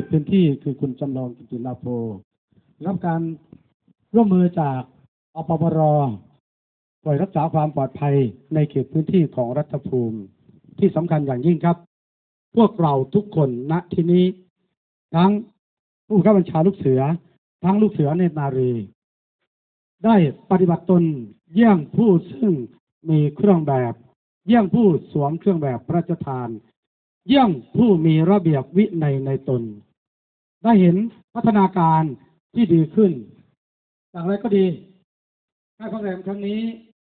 ตพื้นที่คือคุณจำลองกิติลาโภรับการร่วมมือจากอปปรหน่วยรักษาความปลอดภัยในเขตพื้นที่ของรัฐภูมิที่สำคัญอย่างยิ่งครับ พวกเราทุกคนณที่นี้ ทั้งผู้บังคับบัญชาลูกเสือ ทั้งลูกเสือเนตรนารี ได้ปฏิบัติตนเยี่ยงผู้ซึ่งมีเครื่องแบบ เยี่ยงผู้สวมเครื่องแบบพระราชทาน เยี่ยงผู้มีระเบียบวินัยในตน ได้เห็นพัฒนาการที่ดีขึ้น อย่างไรก็ดีค่ายพักแรมครั้งนี้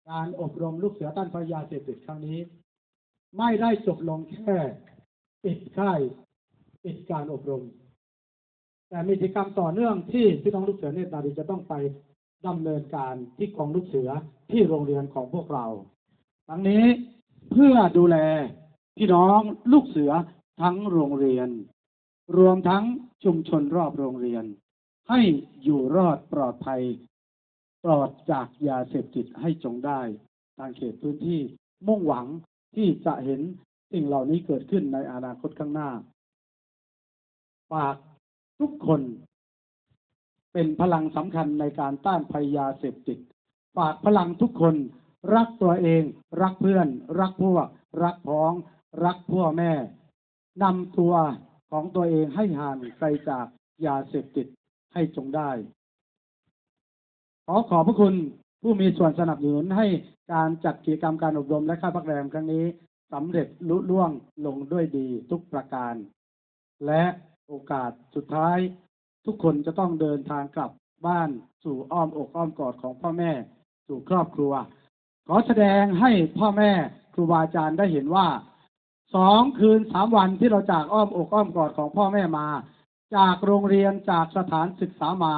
การอบรมลูกเสือต้านภัยาเสพติดครั้งนี้ ไม่ได้จบลงแค่ปิดค่ายปิดการอบรม แต่มีกิจกรรมต่อเนื่องที่พี่น้องลูกเสือเนตรนารีจะต้องไปดำเนินการที่กองลูกเสือที่โรงเรียนของพวกเรา ทั้งนี้เพื่อดูแล พี่น้องลูกเสือทั้งโรงเรียน รวมทั้งชุมชนรอบโรงเรียน ให้อยู่รอดปลอดภัย ปลอดจากยาเสพติดให้จงได้ทางเขตพื้นที่มุ่งหวังที่จะเห็นสิ่งเหล่านี้เกิดขึ้นในอนาคตข้างหน้าฝากทุกคนเป็นพลังสำคัญในการต้านภัยยาเสพติด ฝากพลังทุกคน รักตัวเอง รักเพื่อน รักพวก รักพ้อง รักพ่อแม่นำตัวของตัวเองให้ห่างไกลจากยาเสพติดให้จงได้ ขอขอบพระคุณผู้มีส่วนสนับสนุนให้การจัดกิจกรรมการอบรมและค่าพักแรมครั้งนี้สำเร็จลุล่วงลงด้วยดีทุกประการ และโอกาสสุดท้าย ทุกคนจะต้องเดินทางกลับบ้านสู่อ้อมอกอ้อมกอดของพ่อแม่ สู่ครอบครัว ขอแสดงให้พ่อแม่ครูบาอาจารย์ได้เห็นว่า สองคืนสามวันที่เราจากอ้อมอกอ้อมกอดของพ่อแม่มา จากโรงเรียนจากสถานศึกษามา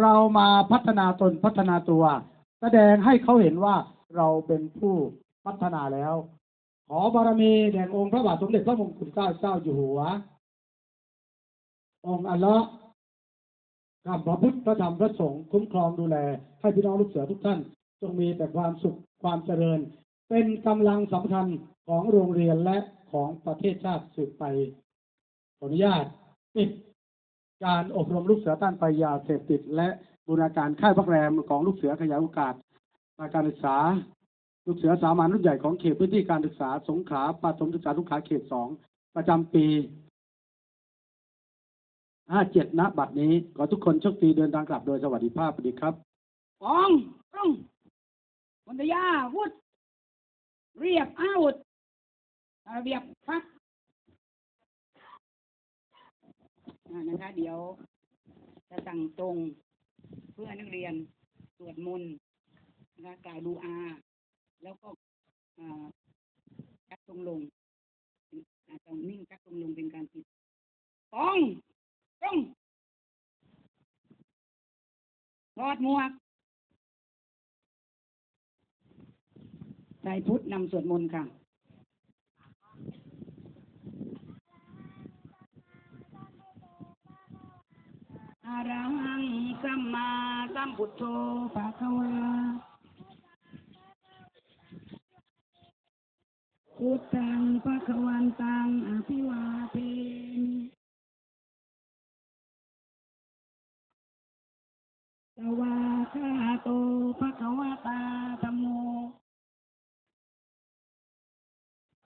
เรามาพัฒนาตนพัฒนาตัว แสดงให้เขาเห็นว่าเราเป็นผู้พัฒนาแล้ว ขอบารมีแด่องค์พระบาทสมเด็จพระมงกุฎเกล้าเจ้าอยู่หัว องค์อัลเลาะห์ข้ามพระพุทธพระธรรมพระสงฆ์คุ้มครองดูแล ให้พี่น้องลูกเสือทุกท่าน จงมีแต่ความสุขความเจริญ เป็นกำลังสำคัญของโรงเรียนและของประเทศชาติสืบไปขออนุญาตปิดการอบรมลูกเสือต้านภัยาเสพติด และบูรณาการค่ายพักแรมของลูกเสือขยายโอกาสทางการศึกษา ลูกเสือสามัญรุ่นใหญ่ของเขตพื้นที่การศึกษา สงขลาปฐมศึกษาทุกขาเขตสองประจำปีห้าเจ็ดณบัดนี้ ขอทุกคนโชคดีเดินทางกลับโดยสวัสดิภาพสวัสดีครับปองปองวันทยาวุฒ เรียบอาวุธเบียบพักนะคะเดี๋ยวจะสั่งตรงเพื่อนักเรียนสวดมนต์นะคะกล่าวดูอา แล้วก็อ่ากัดตรงลงอาต้องนิ่งกัดตรงลงเป็นการปิดปองปองถอดหมวกายพุทธนำสวดมนต์ค่ะอรหังสัมมาสัมพุทโธภะคะว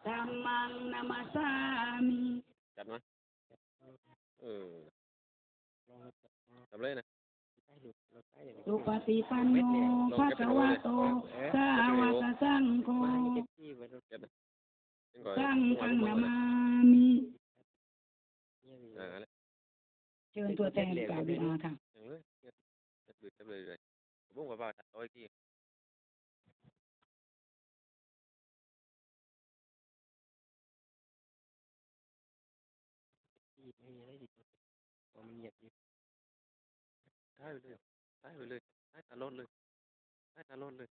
ธัมมังนามาสามิจัดมาเออทำเลยนะสุปฏิปันโนภะคะวะโตสาวกสังโฆจัดนะเป็นก่อนสังฆังนามามิอ่าแล้วเชิญตัวแทนกล่าวดีอาค่ะอย่างเลยจับเลยจับเลยเลยบุ้งกับบ้า ตัดเอะไว้ที่ท้ายไปเลยท้ายไปเลยท้ตลอดเลยได้ตลอดเลย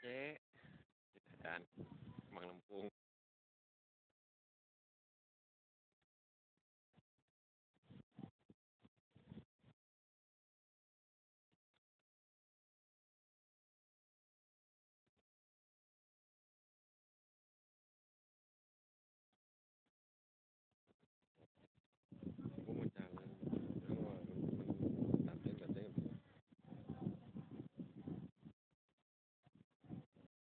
เจ๊อาจาร